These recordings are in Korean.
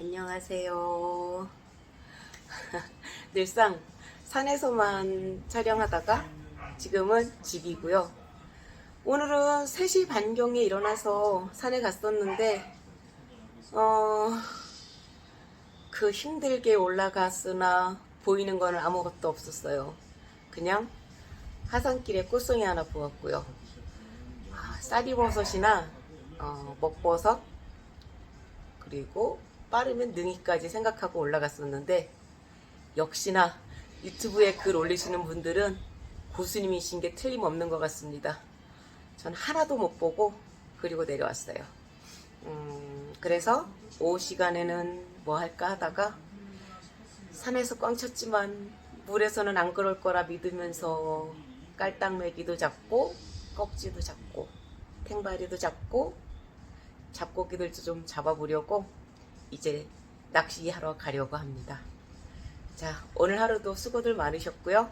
안녕하세요. 늘상 산에서만 촬영하다가 지금은 집이고요. 오늘은 3시 반경에 일어나서 산에 갔었는데, 어, 그 힘들게 올라갔으나 보이는 거는 아무것도 없었어요. 그냥 하산길에 꽃송이 하나 보았고요. 아, 쌀이버섯이나 어, 먹버섯 그리고 빠르면 능이까지 생각하고 올라갔었는데 역시나 유튜브에 글 올리시는 분들은 고수님이신 게 틀림없는 것 같습니다. 전 하나도 못 보고 그리고 내려왔어요. 음, 그래서 오후 시간에는 뭐 할까 하다가 산에서 꽝 쳤지만 물에서는 안 그럴 거라 믿으면서 깔딱매기도 잡고 꺽지도 잡고 탱바리도 잡고 잡고기들도 좀 잡아보려고 이제 낚시하러 가려고 합니다. 자, 오늘 하루도 수고들 많으셨고요.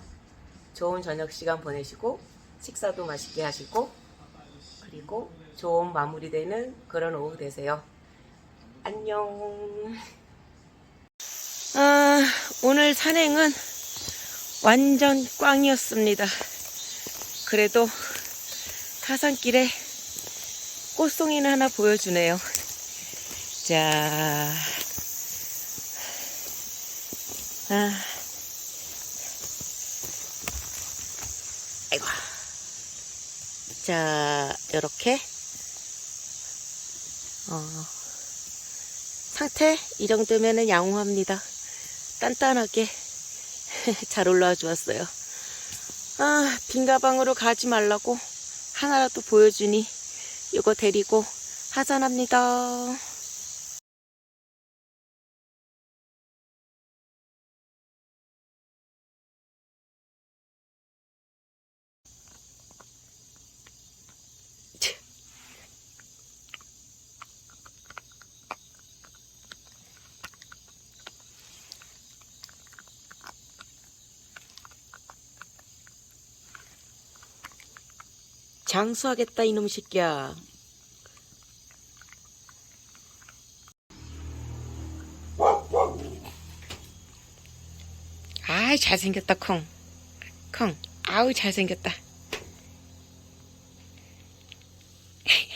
좋은 저녁 시간 보내시고 식사도 맛있게 하시고 그리고 좋은 마무리되는 그런 오후 되세요. 안녕. 아, 오늘 산행은 완전 꽝이었습니다. 그래도 하산길에 꽃송이는 하나 보여주네요. 자, 아, 아이고. 자, 요렇게, 어, 상태 이 정도면은 양호합니다. 단단하게 잘 올라와 주었어요. 아, 빈 가방으로 가지 말라고 하나라도 보여주니 이거 데리고 하산합니다. 장수하겠다 이놈 새끼야. 아이 잘생겼다 콩. 콩. 아우 잘생겼다.